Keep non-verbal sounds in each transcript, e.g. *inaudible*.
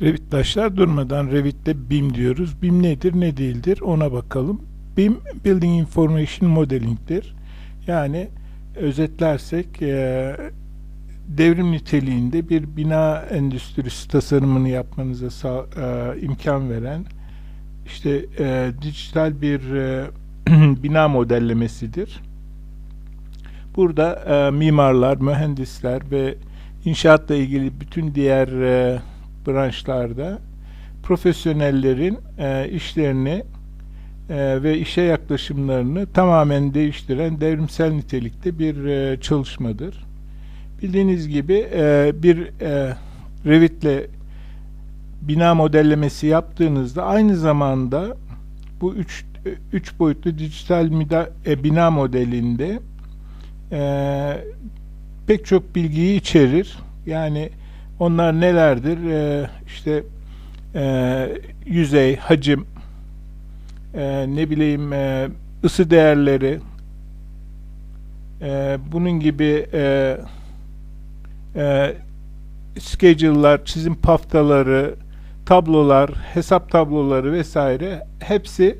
Revit'taşlar durmadan Revit'te BIM diyoruz. BIM nedir ne değildir ona bakalım. BIM Building Information Modeling'dir. Yani özetlersek e, devrim niteliğinde bir bina endüstrisi tasarımını yapmanıza sağ, e, imkan veren işte e, dijital bir e, *clears throat* bina modellemesidir. Burada e, mimarlar, mühendisler ve inşaatla ilgili bütün diğer e, branşlarda profesyonellerin e, işlerini e, ve işe yaklaşımlarını tamamen değiştiren devrimsel nitelikte bir e, çalışmadır. Bildiğiniz gibi e, bir e, Revit'le bina modellemesi yaptığınızda aynı zamanda bu üç, üç boyutlu dijital mida, e, bina modelinde e, pek çok bilgiyi içerir. Yani onlar nelerdir? E, işte e, yüzey, hacim, e, ne bileyim e, ısı değerleri, e, bunun gibi e, e, schedule'lar, çizim paftaları, tablolar, hesap tabloları vesaire hepsi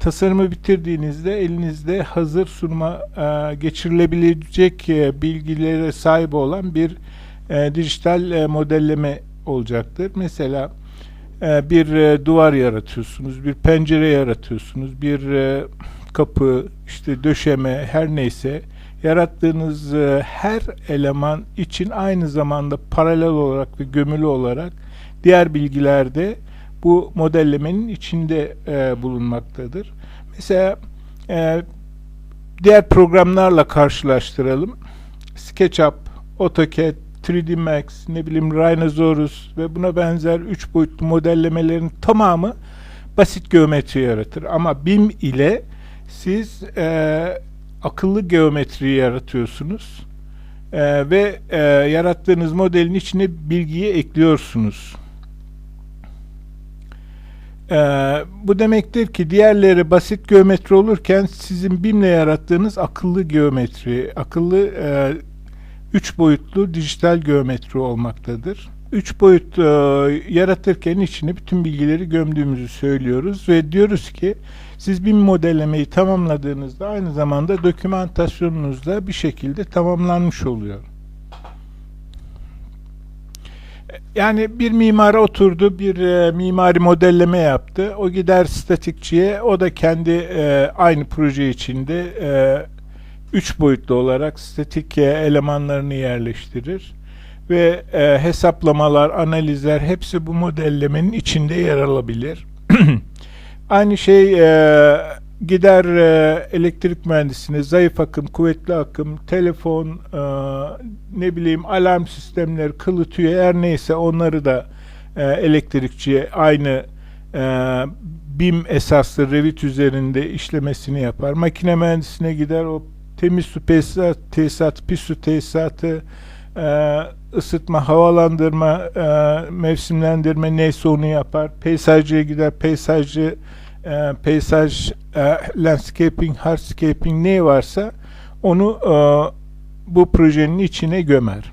tasarımı bitirdiğinizde elinizde hazır sunuma e, geçirilebilecek e, bilgilere sahip olan bir e, dijital e, modelleme olacaktır. Mesela e, bir e, duvar yaratıyorsunuz, bir pencere yaratıyorsunuz, bir e, kapı, işte döşeme her neyse yarattığınız e, her eleman için aynı zamanda paralel olarak ve gömülü olarak diğer bilgilerde bu modellemenin içinde e, bulunmaktadır. Mesela e, diğer programlarla karşılaştıralım. SketchUp, AutoCAD, 3D Max, ne bileyim Rhinosaurus ve buna benzer üç boyutlu modellemelerin tamamı basit geometri yaratır. Ama BIM ile siz e, akıllı geometri yaratıyorsunuz e, ve e, yarattığınız modelin içine bilgiyi ekliyorsunuz. E, bu demektir ki diğerleri basit geometri olurken sizin BIM'le yarattığınız akıllı geometri, akıllı e, üç boyutlu dijital geometri olmaktadır. Üç boyut e, yaratırken içine bütün bilgileri gömdüğümüzü söylüyoruz ve diyoruz ki siz bir modellemeyi tamamladığınızda aynı zamanda dokümantasyonunuz da bir şekilde tamamlanmış oluyor. Yani bir mimara oturdu, bir e, mimari modelleme yaptı. O gider statikçiye, o da kendi e, aynı proje içinde e, üç boyutlu olarak statik elemanlarını yerleştirir ve e, hesaplamalar, analizler hepsi bu modellemenin içinde yer alabilir. *clears throat* Aynı şey e, gider e, elektrik mühendisine zayıf akım, kuvvetli akım, telefon, e, ne bileyim alarm sistemleri, kılı tüye her neyse onları da e, elektrikçiye aynı e, BIM esaslı Revit üzerinde işlemesini yapar. Makine mühendisine gider o temiz su tesisat, tesisat pis su tesisatı, e, ısıtma, havalandırma, e, mevsimlendirme neyse onu yapar. Peyzajcıya gider, peyzajcı e, e, landscaping, hardscaping ne varsa onu bu projenin içine gömer.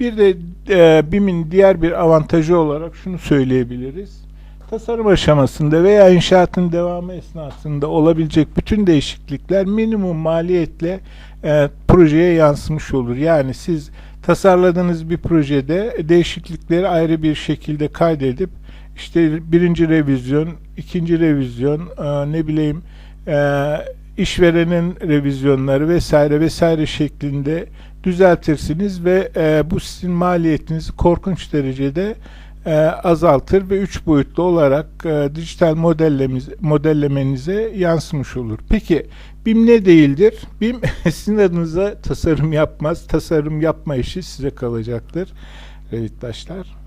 Bir de e, BİM'in diğer bir avantajı olarak şunu söyleyebiliriz. Tasarım aşamasında veya inşaatın devamı esnasında olabilecek bütün değişiklikler minimum maliyetle e, projeye yansımış olur. Yani siz tasarladığınız bir projede değişiklikleri ayrı bir şekilde kaydedip işte birinci revizyon, ikinci revizyon, e, ne bileyim e, işverenin revizyonları vesaire vesaire şeklinde düzeltirsiniz ve e, bu sizin maliyetinizi korkunç derecede e, azaltır ve üç boyutlu olarak e, dijital modellemenize yansımış olur. Peki BIM ne değildir? BIM *laughs* sizin adınıza tasarım yapmaz. Tasarım yapma işi size kalacaktır. Revitdaşlar.